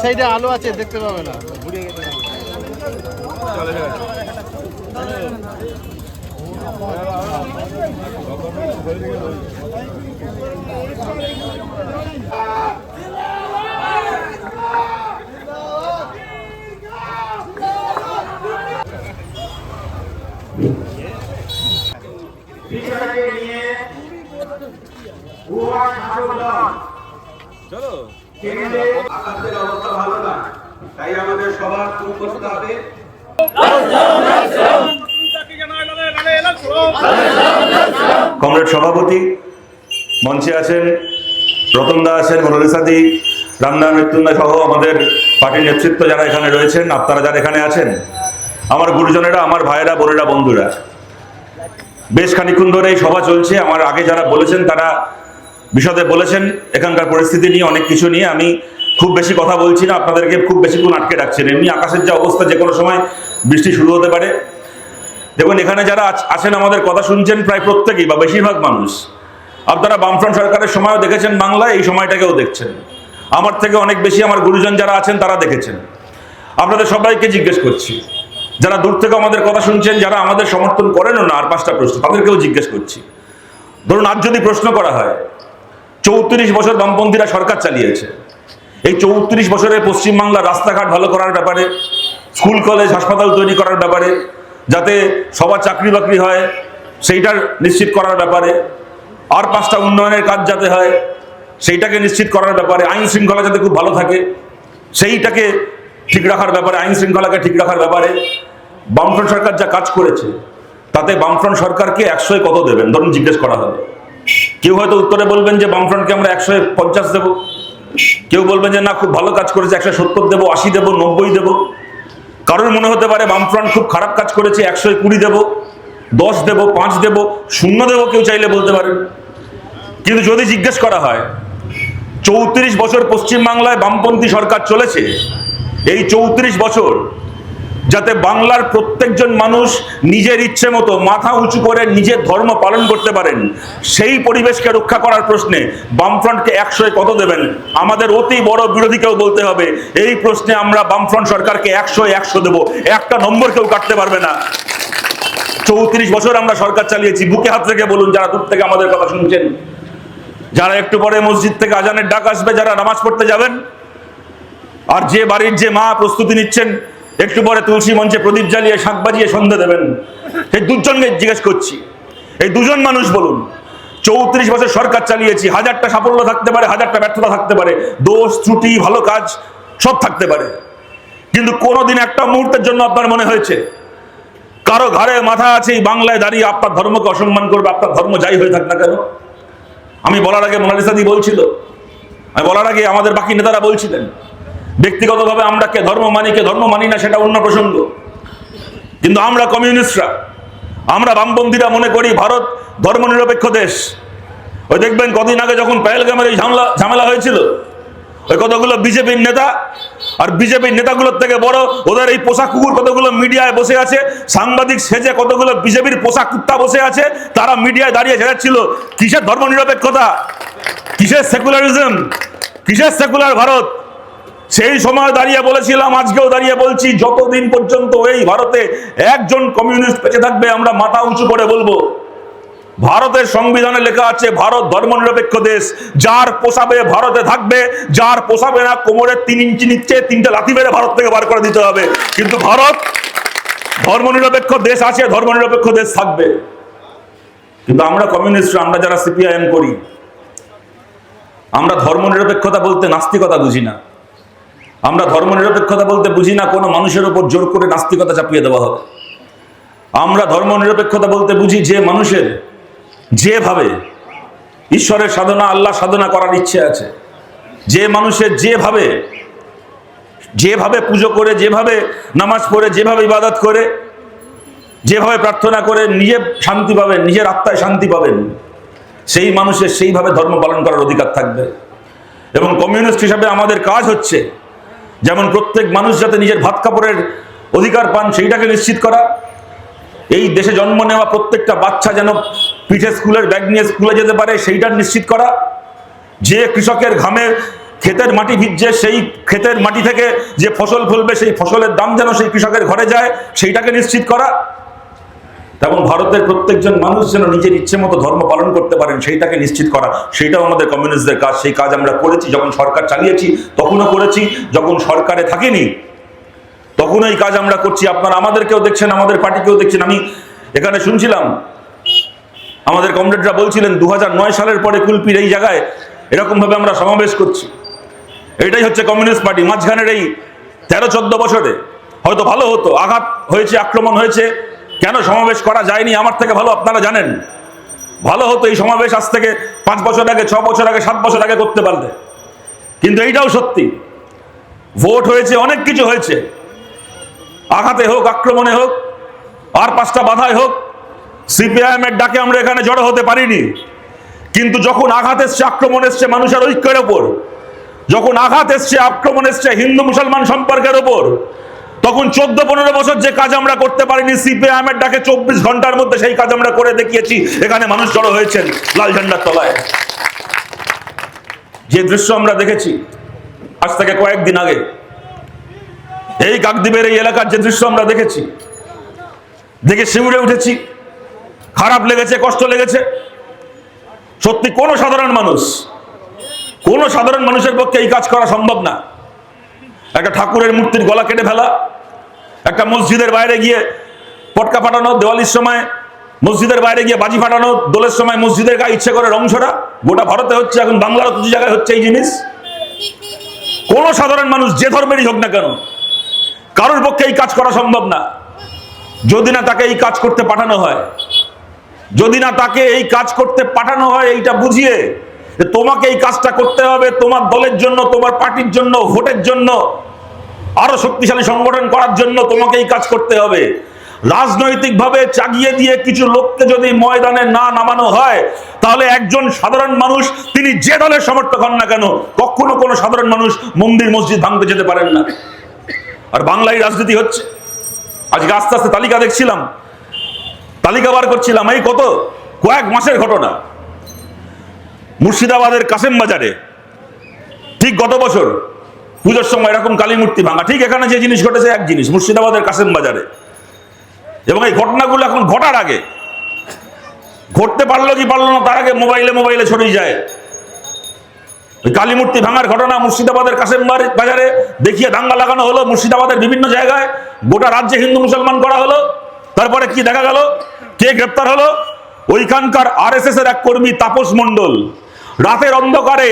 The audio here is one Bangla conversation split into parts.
সাইডে আলো আছে দেখতে পাবে না। ঘুরে গেছে বিষয়টাকে কমরেড সভাপতি মঞ্চে আছেন রতনদা আছেন মনোরিসাদি রামদা মৃত্যুঞ্জয় সহ আমাদের পার্টির নেতৃত্ব যারা এখানে রয়েছেন, আপনারা যারা এখানে আছেন, আমার গুরুজনেরা, আমার ভাইয়েরা, বোনেরা, বন্ধুরা। বেশ খানিক্ষণ ধরে এই সভা চলছে। আমার আগে যারা বলেছেন, তারা বিশদে বলেছেন, এখানকার পরিস্থিতি নিয়ে, অনেক কিছু নিয়ে। আমি খুব বেশি কথা বলছি না, আপনাদেরকে খুব বেশিক্ষণ আটকে রাখছেন। এমনি আকাশের যে অবস্থা যে কোনো সময় বৃষ্টি শুরু হতে পারে। দেখুন, এখানে যারা আছেন, আমাদের কথা শুনছেন প্রায় প্রত্যেকেই, বা বেশিরভাগ মানুষ। আপনারা বামফ্রন্ট সরকারের সময়ও দেখেছেন বাংলায়, এই সময়টাকেও দেখছেন। আমার থেকে অনেক বেশি আমার গুরুজন যারা আছেন, তারা দেখেছেন। আপনাদের সবাইকে জিজ্ঞেস করছি, যারা দূর থেকে আমাদের কথা শুনছেন, যারা আমাদের সমর্থন করেনও না, আর পাঁচটা প্রশ্ন, তাদেরকেও জিজ্ঞেস করছি। ধরুন আর যদি প্রশ্ন করা হয়, চৌত্রিশ বছর বামপন্থীরা সরকার চালিয়েছে। এই চৌত্রিশ বছরে পশ্চিমবাংলার রাস্তাঘাট ভালো করার ব্যাপারে, স্কুল, কলেজ, হাসপাতাল তৈরি করার ব্যাপারে যাতে সবার চাকরি বাকরি হয়, সেইটার নিশ্চিত করার ব্যাপারে। আর পাঁচটা উন্নয়নের কাজ যাতে হয়, সেইটাকে নিশ্চিত করার ব্যাপারে, আইন শৃঙ্খলা যাতে খুব ভালো থাকে, সেইটাকে ঠিক রাখার ব্যাপারে, আইন শৃঙ্খলাকে ঠিক রাখার ব্যাপারে বামফ্রন্ট সরকার যা কাজ করেছে, তাতে বামফ্রন্ট সরকারকে একশোয় কত দেবেন? ধরুন জিজ্ঞেস করা হবে কেউ হয়তো উত্তরে বলবেন যে বামফ্রন্টকে আমরা একশো পঞ্চাশ দেবো। কেউ বলবেন যে না, খুব ভালো কাজ করেছে, একশো সত্তর দেবো, আশি দেবো, নব্বই দেবো। কারোর মনে হতে পারে বামফ্রন্ট খুব খারাপ কাজ করেছে একশো কুড়ি দেব, দশ দেব, পাঁচ দেব, শূন্য দেব কেউ চাইলে বলতে পারে কিন্তু যদি জিজ্ঞেস করা হয়, চৌত্রিশ বছর পশ্চিমবাংলায় বামপন্থী সরকার চলেছে, এই চৌত্রিশ বছর যাতে বাংলার প্রত্যেকজন মানুষ নিজের ইচ্ছে মতো মাথা উঁচু করে নিজের ধর্ম পালন করতে পারেন। সেই পরিবেশকে রক্ষা করার প্রশ্নে বামফ্রন্টকে একশোয় কত দেবেন? আমাদের অতি বড় বিরোধীকেও বলতে হবে, এই প্রশ্নে আমরা বামফ্রন্ট সরকারকে একশো একশো দেবো। একটা নম্বর কেউ কাটতে পারবে না। চৌত্রিশ বছর আমরা সরকার চালিয়েছি, বুকে হাত রেখে বলুন যারা দূর থেকে আমাদের কথা শুনছেন। যারা একটু পরে মসজিদ থেকে আজানের ডাক আসবে, যারা নামাজ পড়তে যাবেন, আর যে বাড়ির যে মা প্রস্তুতি নিচ্ছেন একটু পরে তুলসী মঞ্চে প্রদীপ জ্বালিয়ে শাঁখ বাজিয়ে সন্ধে দেবেন। এই দুজনকে জিজ্ঞেস করছি, এই দুজন মানুষ বলুন, চৌত্রিশ বছর সরকার চালিয়েছি, হাজারটা সাফল্য থাকতে পারে, হাজারটা ব্যর্থতা থাকতে পারে, দোষ, ত্রুটি, ভালো কাজ, সব থাকতে পারে। কিন্তু কোনোদিন একটা মুহূর্তের জন্য আপনার মনে হয়েছে, কারও ঘরে মাথা আছে, এই বাংলায় দাঁড়িয়ে আপনার ধর্মকে অসম্মান করবে, আপনার ধর্ম যাই হয়ে থাক না কেন? আমি বলার আগে মোনালিসাদি বলছিল, আমি বলার আগে আমাদের বাকি নেতারা বলছিলেন ব্যক্তিগতভাবে আমরা কে ধর্ম মানি কে ধর্ম মানি না সেটা অন্য প্রসঙ্গ। কিন্তু আমরা কমিউনিস্টরা, আমরা বামপন্থীরা মনে করি ভারত ধর্মনিরপেক্ষ দেশ। ওই দেখবেন কদিন আগে যখন পেহেলগামের এই ঝামেলা ঝামেলা হয়েছিল, ওই কতগুলো বিজেপির নেতা আর বিজেপির নেতাগুলোর থেকে বড় ওদের এই পোশাক কুকুর কতগুলো মিডিয়ায় বসে আছে, সাংবাদিক সেজে কতগুলো বিজেপির পোশাক কুত্তা বসে আছে, তারা মিডিয়ায় দাঁড়িয়ে ঝেড়াচ্ছিল কিসের ধর্মনিরপেক্ষতা? কিসের সেকুলারিজম? কিসের সেকুলার ভারত? সেই সময় দাঁড়িয়ে বলেছিলাম, আজকেও দাঁড়িয়ে বলছি, যতদিন পর্যন্ত এই ভারতে একজন কমিউনিস্ট বেঁচে থাকবে, আমরা মাথা উঁচু করে বলব। ভারতের সংবিধানে লেখা আছে, ভারত ধর্মনিরপেক্ষ দেশ। যার পোষাবে ভারতে থাকবে, যার পোষাবে না কোমরের তিন ইঞ্চি নিচ্ছে তিনটে লাথি মেরে ভারত থেকে বার করে দিতে হবে। কিন্তু ভারত ধর্মনিরপেক্ষ দেশ আছে, ধর্মনিরপেক্ষ দেশ থাকবে। কিন্তু আমরা কমিউনিস্ট, আমরা যারা সিপিআইএম করি, আমরা ধর্মনিরপেক্ষতা বলতে নাস্তিকতা বুঝি না। আমরা ধর্মনিরপেক্ষতা বলতে বুঝি না, কোনো মানুষের উপর জোর করে নাস্তিকতা চাপিয়ে দেওয়া হবে আমরা ধর্মনিরপেক্ষতা বলতে বুঝি যে মানুষের যেভাবে ঈশ্বরের সাধনা, আল্লাহ সাধনা করার ইচ্ছে আছে, যে মানুষের যেভাবে যেভাবে পুজো করে, যেভাবে নামাজ পড়ে, যেভাবে ইবাদত করে, যেভাবে প্রার্থনা করে, নিজে শান্তি পাবেন, নিজের আত্মায় শান্তি পাবেন, সেই মানুষের সেইভাবে ধর্ম পালন করার অধিকার থাকবে। এবং কমিউনিস্ট হিসাবে আমাদের কাজ হচ্ছে যেমন প্রত্যেক মানুষ যাতে নিজের ভাত কাপড়ের অধিকার পান, সেইটাকে নিশ্চিত করা। এই দেশে জন্ম নেওয়া প্রত্যেকটা বাচ্চা যেন পিঠে স্কুলের ব্যাগ নিয়ে স্কুলে যেতে পারে, সেইটা নিশ্চিত করা। যে কৃষকের ঘামে ক্ষেতের মাটি ভিজছে, সেই ক্ষেতের মাটি থেকে যে ফসল ফলবে, সেই ফসলের দাম যেন সেই কৃষকের ঘরে যায়, সেইটাকে নিশ্চিত করা। এবং ভারতের প্রত্যেকজন মানুষ যেন নিজের ইচ্ছে মতো ধর্ম পালন করতে পারেন, সেইটাকে নিশ্চিত করা। সেটাও আমাদের কমিউনিস্টদের কাজ। সেই কাজ আমরা করেছি, যখন সরকার চালিয়েছি, তখনও করেছি। যখন সরকারে থাকিনি তখন এই কাজ আমরা করছি। আপনারা আমাদেরকেও দেখছেন, আমাদের পার্টিকেও দেখছেন। আমি এখানে শুনছিলাম, আমাদের কমরেডরা বলছিলেন দু হাজার নয় সালের পরে কুলপির এই জায়গায় এরকমভাবে আমরা সমাবেশ করছি। এটাই হচ্ছে কমিউনিস্ট পার্টি। মাঝখানের এই তেরো চোদ্দ বছরে হয়তো ভালো হতো। আঘাত হয়েছে, আক্রমণ হয়েছে। কেন সমাবেশ করা যায়নি? আমার থেকে ভালো আপনারা জানেন। ভালো হতো এই সমাবেশ আজ থেকে পাঁচ বছর আগে, ছ বছর আগে, সাত বছর আগে করতে পারলে। কিন্তু এইটাও সত্যি। ভোট হয়েছে, অনেক কিছু হয়েছে। আঘাতে হোক, আক্রমণে হোক, আর পাঁচটা বাধায় হোক সিপিআইএম এর ডাকে আমরা এখানে জড়ো হতে পারিনি। কিন্তু যখন আঘাত এসছে, আক্রমণ এসছে মানুষের ঐক্যের ওপর, যখন আঘাত এসছে, আক্রমণ এসছে হিন্দু মুসলমান সম্পর্কের ওপর তখন চোদ্দ পনেরো বছর যে কাজ আমরা করতে পারিনি সিপিআইএম এর ডাকে চব্বিশ ঘণ্টার মধ্যে সেই কাজ আমরা করে দেখিয়েছি। এখানে মানুষ জড়ো হয়েছেন লাল ঝান্ডার তলায়। যে দৃশ্য আমরা দেখেছি, আজ থেকে কয়েকদিন আগে, এই কাকদ্বীপের এই এলাকার যে দৃশ্য আমরা দেখেছি, দেখে শিউরে উঠেছি। খারাপ লেগেছে, কষ্ট লেগেছে। সত্যি কোনো সাধারণ মানুষ, কোনো সাধারণ মানুষের পক্ষে এই কাজ করা সম্ভব না। একটা ঠাকুরের মূর্তির গলা কেটে ফেলা। একটা মসজিদের বাইরে গিয়ে পটকা ফাটানো, দেওয়ালির সময় মসজিদের বাইরে গিয়ে বাজি ফাটানো, দোলের সময় মসজিদের গায়ে ইচ্ছে করে রং ছড়া। গোটা ভারতে হচ্ছে, এখন বাংলার কিছু জায়গায় হচ্ছে এই জিনিস। কোন সাধারণ মানুষ যে ধর্মেরই হোক না কেন, কারোর পক্ষে এই কাজ করা সম্ভব না। যদি না তাকে এই কাজ করতে পাঠানো হয়, যদি না তাকে এই কাজ করতে পাঠানো হয়, এইটা বুঝিয়ে যে তোমাকে এই কাজটা করতে হবে, তোমার দলের জন্য, তোমার পার্টির জন্য, ভোটের জন্য, আরও শক্তিশালী সংগঠন করার জন্য তোমাকে এই কাজ করতে হবে। রাজনৈতিকভাবে চাগিয়ে দিয়ে কিছু লোককে যদি ময়দানে না নামানো হয়, তাহলে একজন সাধারণ মানুষ, তিনি যে দলের সমর্থক হন না কেন, কখনো কোনো সাধারণ মানুষ মন্দির, মসজিদ ভাঙতে যেতে পারেন না। আর বাংলায় রাজনীতি হচ্ছে। আজকে আস্তে আস্তে তালিকা দেখছিলাম। তালিকা বার করছিলাম। এই কত? কয়েক মাসের ঘটনা। মুর্শিদাবাদের কাসেম বাজারে। ঠিক গত বছর পুজোর সময় এরকম কালী মূর্তি ভাঙা। ঠিক এখানে যে জিনিস ঘটেছে, এক জিনিস, মুর্শিদাবাদের কাসেম বাজারে। এবং এই ঘটনাগুলো এখন ঘটার আগে, ঘটতে পারল কি পারল না, তার আগে মোবাইলে মোবাইলে ছড়িয়ে যায়। ওই কালী মূর্তি ভাঙার ঘটনা মুর্শিদাবাদের কাসেম বাজারে দেখিয়ে দাঙ্গা লাগানো হলো। মুর্শিদাবাদের বিভিন্ন জায়গায় গোটা রাজ্যে হিন্দু মুসলমান করা হলো। তারপরে কি দেখা গেল? কে গ্রেপ্তার হলো? ওইখানকার এর এক কর্মী তাপস মণ্ডল। রাতের অন্ধকারে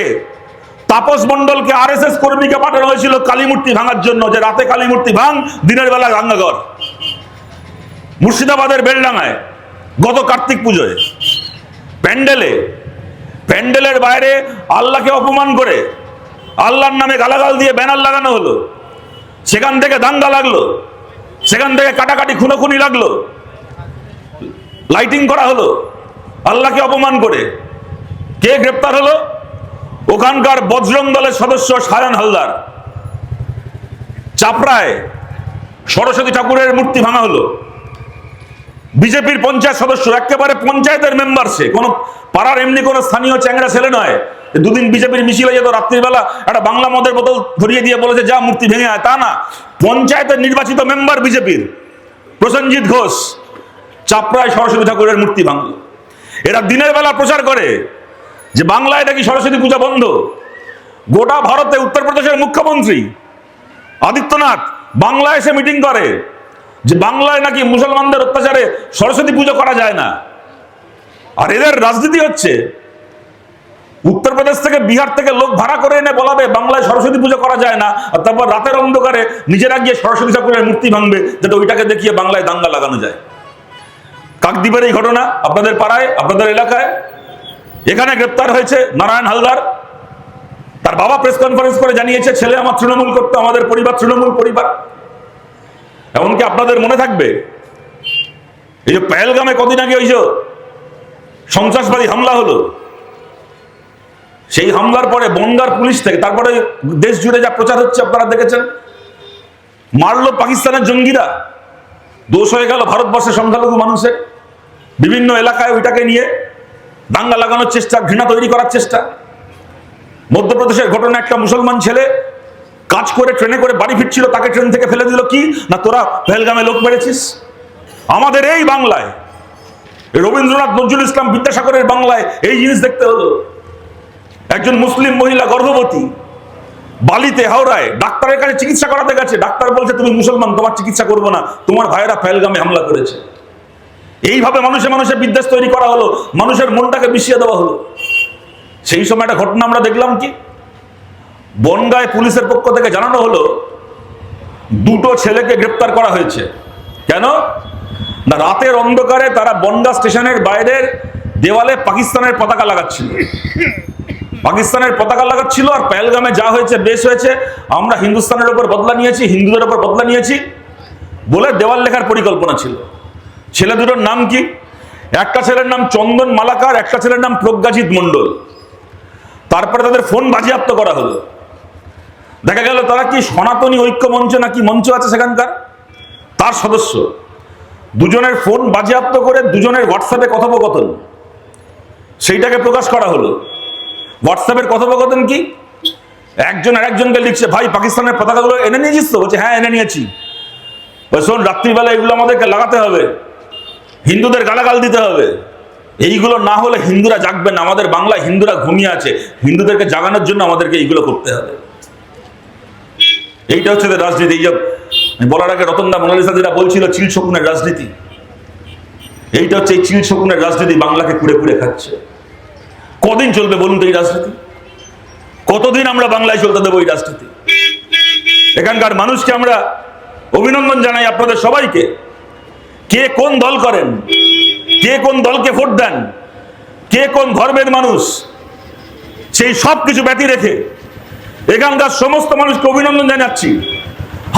তাপস মণ্ডলকে এস কর্মীকে পাঠানো হয়েছিল কালীমূর্তি ভাঙার জন্য, যে রাতে কালীমূর্তি ভাঙ, দিনের বেলা রাঙ্গাগর মুর্শিদাবাদের বেলডাঙায় গত কার্তিক পুজোয় প্যান্ডেলে, প্যান্ডেলের বাইরে আল্লাহকে অপমান করে আল্লাহর নামে গালাগাল দিয়ে ব্যানার লাগানো হলো। সেখান থেকে দাঙ্গা লাগল। সেখান থেকে কাটাকাটি খুনোখুনি লাগল। লাইটিং করা হলো। আল্লাহকে অপমান করে কে গ্রেপ্তার হলো? ওখানকার বজরং দলের সদস্য সায়ন হালদার। চাপড়ায় সরস্বতী ঠাকুরের মূর্তি ভাঙা হলো। বিজেপির পঞ্চায়েত সদস্য একেবারে পঞ্চায়েতের মেম্বার সে কোনো পাড়ার এমনি কোনো স্থানীয় চ্যাংরা ছেলে নয়। দুদিন বিজেপির মিছিলে যেত রাত্রিবেলা একটা বাংলা মদের বোতল ধরিয়ে দিয়ে বলেছে, যা মূর্তি ভেঙে আয়। তা না, পঞ্চায়েতের নির্বাচিত মেম্বার বিজেপির, প্রসেনজিৎ ঘোষ, চাপড়ায় সরস্বতী ঠাকুরের মূর্তি ভাঙল। এরা দিনের বেলা প্রচার করে যে বাংলায় নাকি সরস্বতী পূজা বন্ধ? গোটা ভারতে উত্তরপ্রদেশের মুখ্যমন্ত্রী আদিত্যনাথ বাংলায় এসে মিটিং করে যে বাংলায় নাকি মুসলমানদের অত্যাচারে সরস্বতী পুজো করা যায় না। আর এদের রাজনীতি হচ্ছে উত্তরপ্রদেশ থেকে বিহার থেকে লোক ভাড়া করে এনে বলাবে বাংলায় সরস্বতী পুজো করা যায় না, আর তারপর রাতের অন্ধকারে নিজেরা গিয়ে সরস্বতী ঠাকুরের মূর্তি ভাঙবে যাতে ওইটাকে দেখিয়ে বাংলায় দাঙ্গা লাগানো যায়। কাকদ্বীপের এই ঘটনা আপনাদের পাড়ায়, আপনাদের এলাকায় এখানে গ্রেপ্তার হয়েছে নারায়ণ হালদার। তার বাবা প্রেস কনফারেন্স করে জানিয়েছে, ছেলে আমার তৃণমূল করতো, আমাদের পরিবার তৃণমূল পরিবার। এমনকি আপনাদের মনে থাকবে, এই যে পেহেলগামে কদিন আগে ওই যে সন্ত্রাসবাদী হামলা হলো, সেই হামলার পরে বনগার পুলিশ থেকে, তারপরে দেশ জুড়ে যা প্রচার হচ্ছে, আপনারা দেখেছেন? মারলো পাকিস্তানের জঙ্গিরা। দোষ হয়ে গেল ভারতবর্ষের সংখ্যালঘু মানুষের। বিভিন্ন এলাকায় ওইটাকে নিয়ে দাঙ্গা লাগানোর চেষ্টা, ঘৃণা তৈরি করার চেষ্টা। মধ্যপ্রদেশের ঘটনা একটা মুসলমান ছেলে কাজ করে, ট্রেনে করে বাড়ি ফিরছিল, তাকে ট্রেন থেকে ফেলে দিল কি? না তোরা পেহেলগামে লোক মেরেছিস? আমাদের এই বাংলায় রবীন্দ্রনাথ নজরুল ইসলাম বিদ্যাসাগরের বাংলায় এই জিনিস দেখতে হলো। একজন মুসলিম মহিলা গর্ভবতী, বালিতে, হাওড়ায়, ডাক্তারের কাছে চিকিৎসা করাতে গেছে। ডাক্তার বলছে, তুমি মুসলমান, তোমার চিকিৎসা করব না। তোমার ভাইয়েরা পেহেলগামে হামলা করেছে। এইভাবে মানুষে মানুষে বিদ্বেষ তৈরি করা হলো, মানুষের মনটাকে মিশিয়ে দেওয়া হলো। সেই সময় একটা ঘটনা আমরা দেখলাম কি? বনগায় পুলিশের পক্ষ থেকে জানানো হলো, দুটো ছেলেকে গ্রেপ্তার করা হয়েছে। কেন? না, রাতের অন্ধকারে তারা বনগা স্টেশনের বাইরের দেওয়ালে পাকিস্তানের পতাকা লাগাচ্ছিল। পাকিস্তানের পতাকা লাগাচ্ছিল আর পেহেলগামে যা হয়েছে, বেশ হয়েছে। আমরা হিন্দুস্তানের উপর বদলা নিয়েছি, হিন্দুদের উপর বদলা নিয়েছি বলে দেওয়াল লেখার পরিকল্পনা ছিল। ছেলে দুটোর নাম কি? একটা ছেলের নাম চন্দন মালাকার, একটা ছেলের নাম প্রজ্ঞাজিৎ মণ্ডল। তারপরে তাদের ফোন বাজেয়াপ্ত করা হলো। দেখা গেল তারা কি সনাতনী ঐক্য মঞ্চ নাকি মঞ্চ আছে সেখানকার? তার সদস্য। দুজনের ফোন বাজেয়াপ্ত করে দুজনের হোয়াটসঅ্যাপে কথোপকথন। সেইটাকে প্রকাশ করা হলো। হোয়াটসঅ্যাপের কথোপকথন কি? একজন আর একজনকে লিখছে, ভাই, পাকিস্তানের পতাকাগুলো এনে নিয়েছিস তো? বলছে হ্যাঁ এনে নিয়েছি। শোন, রাত্রিবেলা এগুলো আমাদেরকে লাগাতে হবে। হিন্দুদের গালাগাল দিতে হবে। এইগুলো না হলে হিন্দুরা জাগবে না। আমাদের বাংলায় হিন্দুরা ঘুমিয়ে আছে। হিন্দুদেরকে জাগানোর জন্য আমাদেরকে এইগুলো করতে হবে। এইটা হচ্ছে রাজনীতি। এই যে বলার আগে রতনদা যেটা বলছিল, চিল শকুনের রাজনীতি। এইটা হচ্ছে এই চিল শকুনের রাজনীতি বাংলাকে কুড়ে কুড়ে খাচ্ছে। কদিন চলবে বলুন তো এই রাজনীতি? কতদিন আমরা বাংলায় চলতে দেবো এই রাজনীতি? এখানকার মানুষকে আমরা অভিনন্দন জানাই আপনাদের সবাইকে। কে কোন দল করেন? কে কোন দলকে ভোট দেন? কে কোন ধর্মের মানুষ? সেই সব কিছু ব্যতি রেখে এখানকার সমস্ত মানুষকে অভিনন্দন জানাচ্ছি।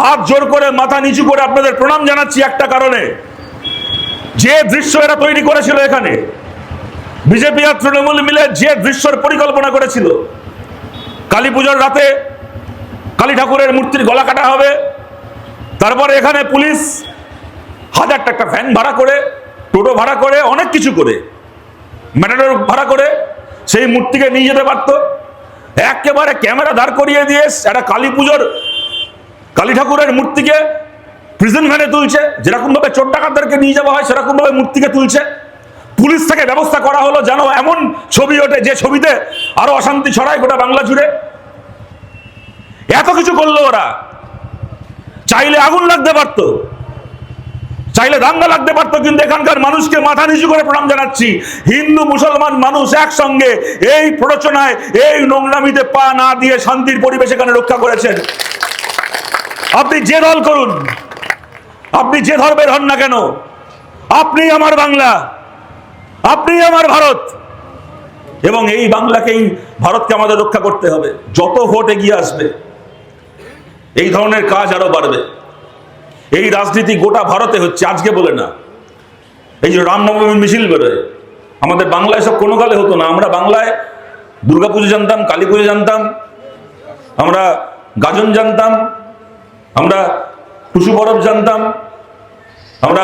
হাত জোর করে, মাথা নিচু করে আপনাদের প্রণাম জানাচ্ছি একটা কারণে। যে দৃশ্য এরা তৈরি করেছিল এখানে, বিজেপি আর তৃণমূল মিলে যে দৃশ্যর পরিকল্পনা করেছিল, কালী পুজোর রাতে কালী ঠাকুরের মূর্তির গলা কাটা হবে, তারপরে এখানে পুলিশ হাজার টাকা ফ্যান ভাড়া করে, টোটো ভাড়া করে, অনেক কিছু করে। ম্যাটাডোর ভাড়া করে, সেই মূর্তিকে নিয়ে যেতে পারতো। একেবারে ক্যামেরা দাঁড় করিয়ে দিয়ে একটা কালী পুজোর, কালী ঠাকুরের মূর্তিকে প্রিজন ভ্যানে তুলছে। যেরকমভাবে চোর ডাকাতদেরকে নিয়ে যাওয়া হয়, সেরকমভাবে মূর্তিকে তুলছে। পুলিশ থেকে ব্যবস্থা করা হলো যেন এমন ছবি ওঠে, যে ছবিতে আরও অশান্তি ছড়ায় গোটা বাংলা জুড়ে। এত কিছু করল ওরা। চাইলে আগুন লাগতে পারতো। চাইলে দাঙ্গা লাগতে পারতো, কিন্তু এখানকার মানুষকে মাথা নিচু করে প্রণাম জানাচ্ছি। হিন্দু, মুসলমান মানুষ একসঙ্গে এই প্ররোচনায়, এই নোংরামিতে পা না দিয়ে শান্তির পরিবেশ এখানে রক্ষা করেছেন। আপনি যে দল করুন, আপনি যে ধর্মের হন না কেন, আপনি আমার বাংলা, আপনি আমার ভারত, এবং এই বাংলাকেই ভারতকে আমাদের রক্ষা করতে হবে। যত ভোট এগিয়ে আসবে, এই ধরনের কাজ আরও বাড়বে। এই রাজনীতি গোটা ভারতে হচ্ছে, আজকে বলে না। এই যে রামনবমী মিছিল বেরোয়। আমাদের বাংলায় সব কোনো কালে হতো না। আমরা বাংলায় দুর্গাপুজো জানতাম কালী পুজো জানতাম, আমরা গাজন জানতাম, আমরা টুসু পরব জানতাম, আমরা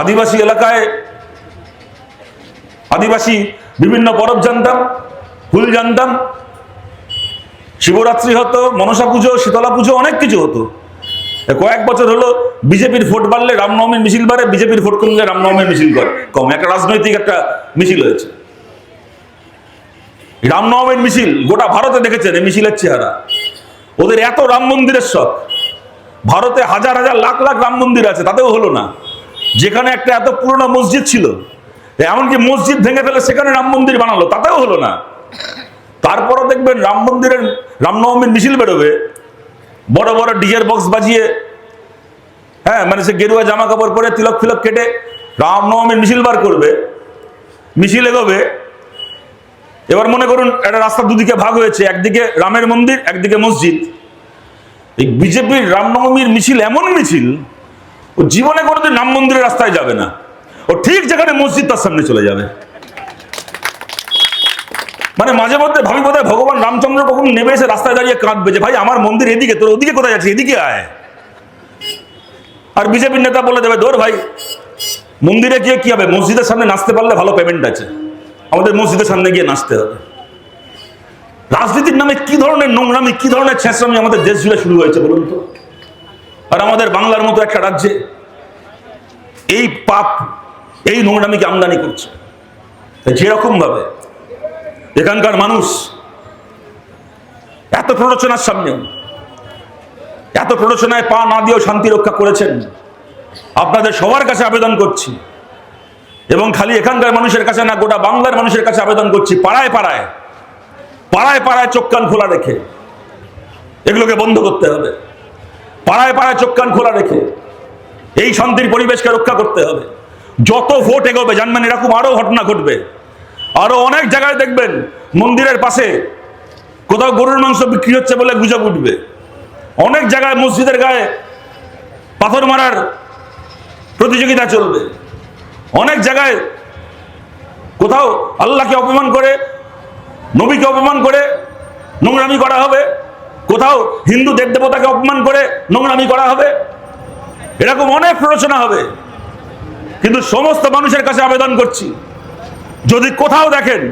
আদিবাসী এলাকায় আদিবাসী বিভিন্ন পরব জানতাম, ফুল জানতাম। শিবরাত্রি হতো, মনসা পুজো, শীতলা পুজো, অনেক কিছু হতো। কয়েক বছর হলো বিজেপির ভোট বাড়লে রামনবমীর মিছিল বাড়ে, বিজেপির ভোট কমলে রামনবমীর মিছিল করে কম, একটা রাজনৈতিক একটা মিছিল হয়েছে। রামনবমীর মিছিল, গোটা ভারতে দেখেছেন এই মিছিলের চেহারা। ওদের এত রাম মন্দিরের শখ। ভারতে হাজার হাজার লাখ লাখ রাম মন্দির আছে, তাতেও হলো না। যেখানে একটা এত পুরনো মসজিদ ছিল, এমনকি মসজিদ ভেঙে ফেলে সেখানে রাম মন্দির বানালো, তাতেও হলো না। তারপরও দেখবেন রাম মন্দিরের রামনবমীর মিছিল বেরোবে বড় বড় ডিজের বক্স বাজিয়ে হ্যাঁ মানে সে গেরুয়া জামা কাপড় পরে তিলক ফিলক কেটে রামনবমীর মিছিল বার করবে, মিছিল এগোবে। এবার মনে করুন, একটা রাস্তা দুদিকে ভাগ হয়েছে, একদিকে রামের মন্দির, একদিকে মসজিদ। এই বিজেপির রামনবমীর মিছিল এমন মিছিল, ও জীবনে কোনোদিন রাম মন্দিরের রাস্তায় যাবে না। ও ঠিক যেখানে মসজিদ, তার সামনে চলে যাবে। মানে মাঝে মধ্যে ভাবি বোধহয় ভগবান রামচন্দ্র কখন নেমে এসে রাস্তায় দাঁড়িয়ে কাঁদবে যে, ভাই, আমার মন্দির এদিকে, তোর ওদিকে কোথায় যাচ্ছে এদিকে আয়। আর বিজেপির নেতা বলে দেবে, দৌড় ভাই, মন্দিরে গিয়ে কি হবে? মসজিদের সামনে নাচতে পারলে ভালো পেমেন্ট আছে। আমাদের মসজিদের সামনে গিয়ে নাচতে হবে। রাজনীতির নামে কি ধরনের নোংরামি, কি ধরনের ছেঁচড়ামি আমাদের দেশ জুড়ে শুরু হয়েছে বলুন তো? আর আমাদের বাংলার মতো একটা রাজ্যে এই পাপ, এই নোংরামিকে আমদানি করছে। তাই যেরকম ভাবে এখানকার মানুষ এত প্ররোচনার সামনে এত প্ররোচনায় পা না দিয়েও শান্তি রক্ষা করেছেন। আপনাদের সবার কাছে আবেদন করছি এবং খালি এখানকার মানুষের কাছে না, গোটা বাংলার মানুষের কাছে আবেদন করছি, পাড়ায় পাড়ায় পাড়ায় পাড়ায় চোখ কান খোলা রেখে। এগুলোকে বন্ধ করতে হবে। পাড়ায় পাড়ায় চোখ কান খোলা রেখে এই শান্তির পরিবেশকে রক্ষা করতে হবে। যত ভোট এগোবে, জানবেন এরকম আরও ঘটনা ঘটবে। আরও অনেক জায়গায় দেখবেন মন্দিরের পাশে কোথাও গরুর মাংস বিক্রি হচ্ছে বলে গুজব উঠবে। অনেক জায়গায় মসজিদের গায়ে পাথর মারার প্রতিযোগিতা চলবে। অনেক জায়গায় কোথাও আল্লাহকে অপমান করে, নবীকে অপমান করে নোংরামি করা হবে। কোথাও হিন্দু দেব দেবতাকে অপমান করে নোংরামি করা হবে। এরকম অনেক প্ররোচনা হবে। কিন্তু সমস্ত মানুষের কাছে আবেদন করছি যদি কোথাও দেখেন,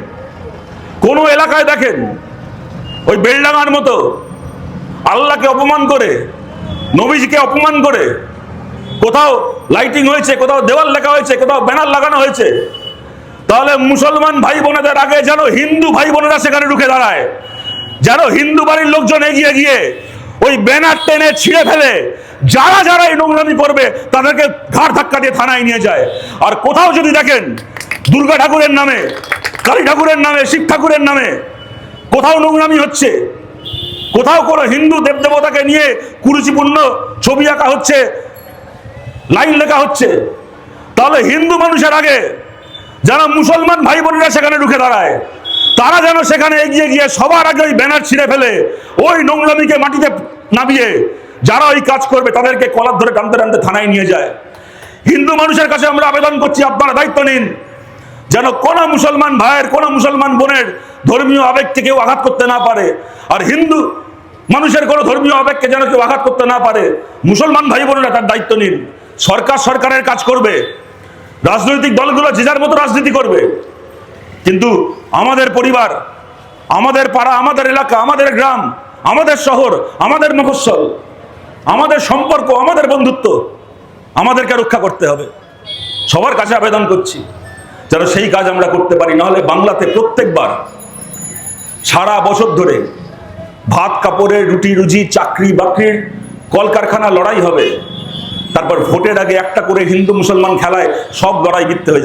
কোনো এলাকায় দেখেন, ওই বেলডাঙার মতো আল্লাহকে অপমান করে, নবীজিকে অপমান করে, কোথাও লাইটিং হয়েছে, কোথাও দেওয়াল লেখা হয়েছে, কোথাও ব্যানার লাগানো হয়েছে, তাহলে মুসলমান ভাই বোনেদের আগে যেন হিন্দু ভাই বোনেরা সেখানে ঢুকে দাঁড়ায়, যেন হিন্দু বাড়ির লোকজন এগিয়ে গিয়ে ওই ব্যানার টেনে ছিঁড়ে ফেলে, যারা যারা এই নোংরামি করবে, তাদেরকে ঘাড় ধাক্কা দিয়ে থানায় নিয়ে যায়। আর কোথাও যদি দেখেন দুর্গা ঠাকুরের নামে, কালী ঠাকুরের নামে, শিব ঠাকুরের নামে। কোথাও নোংরামি হচ্ছে। কোথাও কোনো হিন্দু দেবদেবতাকে নিয়ে কুরুচিপূর্ণ ছবি আঁকা হচ্ছে, লাইন লেখা হচ্ছে। তাহলে হিন্দু মানুষের আগে যারা মুসলমান ভাই বোনেরা সেখানে ঢুকে দাঁড়ায়, তারা যেন সেখানে এগিয়ে গিয়ে সবার আগে ওই ব্যানার ছিঁড়ে ফেলে, ওই নোংরামিকে মাটিতে নামিয়ে যারা ওই কাজ করবে তাদেরকে কলার ধরে টানতে টানতে থানায় নিয়ে যায়। হিন্দু মানুষের কাছে আমরা আবেদন করছি, আপনারা দায়িত্ব নিন। যেন কোন মুসলমান ভাইয়ের, কোন মুসলমান বোনের ধর্মীয় আবেগকে কেউ আঘাত করতে না পারে। আর হিন্দু মানুষের কোনো ধর্মীয় আবেগকে যেন কেউ আঘাত করতে না পারে। মুসলমান ভাই বোনেরা তার দায়িত্ব নিন। সরকার সরকারের কাজ করবে। রাজনৈতিক দলগুলো যে যার মতো রাজনীতি করবে। কিন্তু আমাদের পরিবার, আমাদের পাড়া, আমাদের এলাকা, আমাদের গ্রাম, আমাদের শহর, আমাদের মফস্বল আমাদের সম্পর্ক, আমাদের বন্ধুত্ব আমাদেরকে রক্ষা করতে হবে। সবার কাছে আবেদন করছি। যেন সেই কাজ আমরা করতে পারি, নাহলে বাংলাতে প্রত্যেকবার সারা বছর ধরে ভাত, কাপড়ের রুটি, রুজি, চাকরি, বাকরির কলকারখানা লড়াই হবে। তারপর ভোটের আগে একটা করে হিন্দু মুসলমান খেলায় সব লড়াই জিততে হয়ে যাবে।